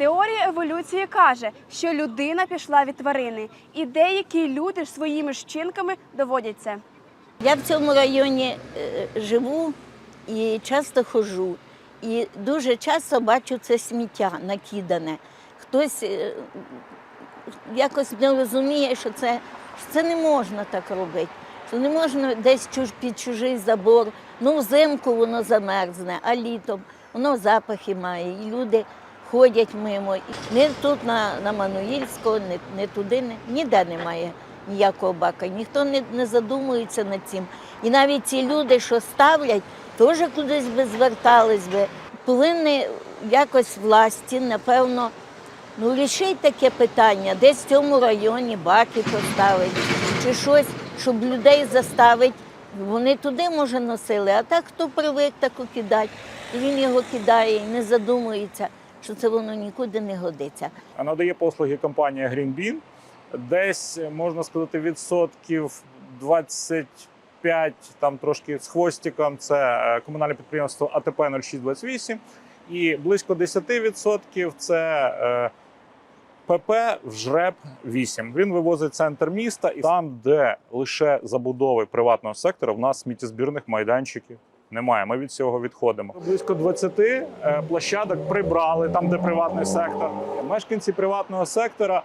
Теорія еволюції каже, що людина пішла від тварини, і деякі люди ж своїми ж вчинками доводять це. Я в цьому районі е, живу і часто ходжу. І дуже часто бачу це сміття накидане. Хтось е, якось не розуміє, що це, що це не можна так робити. Що не можна десь під чужий забор. Ну, взимку воно замерзне, а літом воно запахи має. І люди ходять мимо. І Не тут на, на Мануїльського, не, не туди, не, ніде немає ніякого бака. Ніхто не, не задумується над цим. І навіть ці люди, що ставлять, теж кудись би звертались би. Повинні якось власті, напевно, ну рішить таке питання, десь в цьому районі баки поставить, чи щось, щоб людей заставить. Вони туди, може, носили, а так хто привик таку кидати, і він його кидає і не задумується, що це воно нікуди не годиться. А надає послуги компанія GreenBean. Десь можна сказати відсотків 25, там трошки з хвостиком. Це е, комунальне підприємство АТП 0628. І близько 10% це е, ПП ВЖРЕП 8. Він вивозить центр міста, і там, де лише забудови приватного сектора, в нас сміттєзбірних майданчиків. Немає, ми від цього відходимо. Близько 20 е, площадок прибрали там, де приватний сектор. Мешканці приватного сектора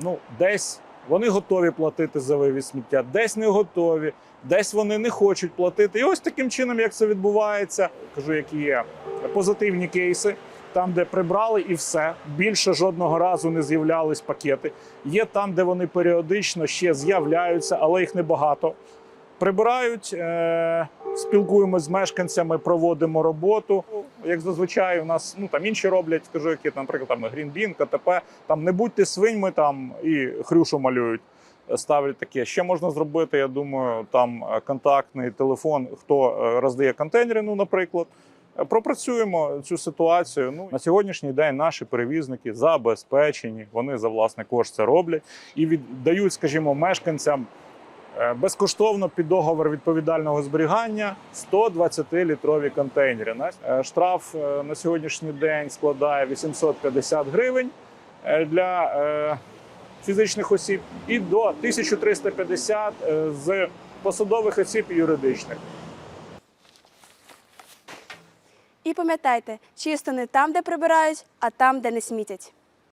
ну, десь вони готові платити за вивіз сміття, десь не готові, десь вони не хочуть платити. І ось таким чином, як це відбувається, кажу, які є позитивні кейси. Там, де прибрали, і все більше жодного разу не з'являлись пакети. Є там, де вони періодично ще з'являються, але їх небагато. Прибирають, е- спілкуємося з мешканцями, проводимо роботу. Як зазвичай, у нас ну там інші роблять, скажу, які наприклад, там Greenbean, КТП. Там не будьте свиньми, там і хрюшу малюють. Ставлять таке. Ще можна зробити. Я думаю, там е, контактний телефон, хто е, роздає контейнери, ну, наприклад. Е, Пропрацюємо цю ситуацію. Ну на сьогоднішній день наші перевізники забезпечені. Вони за власний кошт це роблять і віддають, скажімо, мешканцям е, безкоштовно під договор відповідального зберігання 120-літрові контейнери. Е, Штраф е, на сьогоднішній день складає 850 гривень е, для е, фізичних осіб і до 1350 е, з посадових осіб юридичних. І пам'ятайте, чисто не там, де прибирають, а там, де не смітять.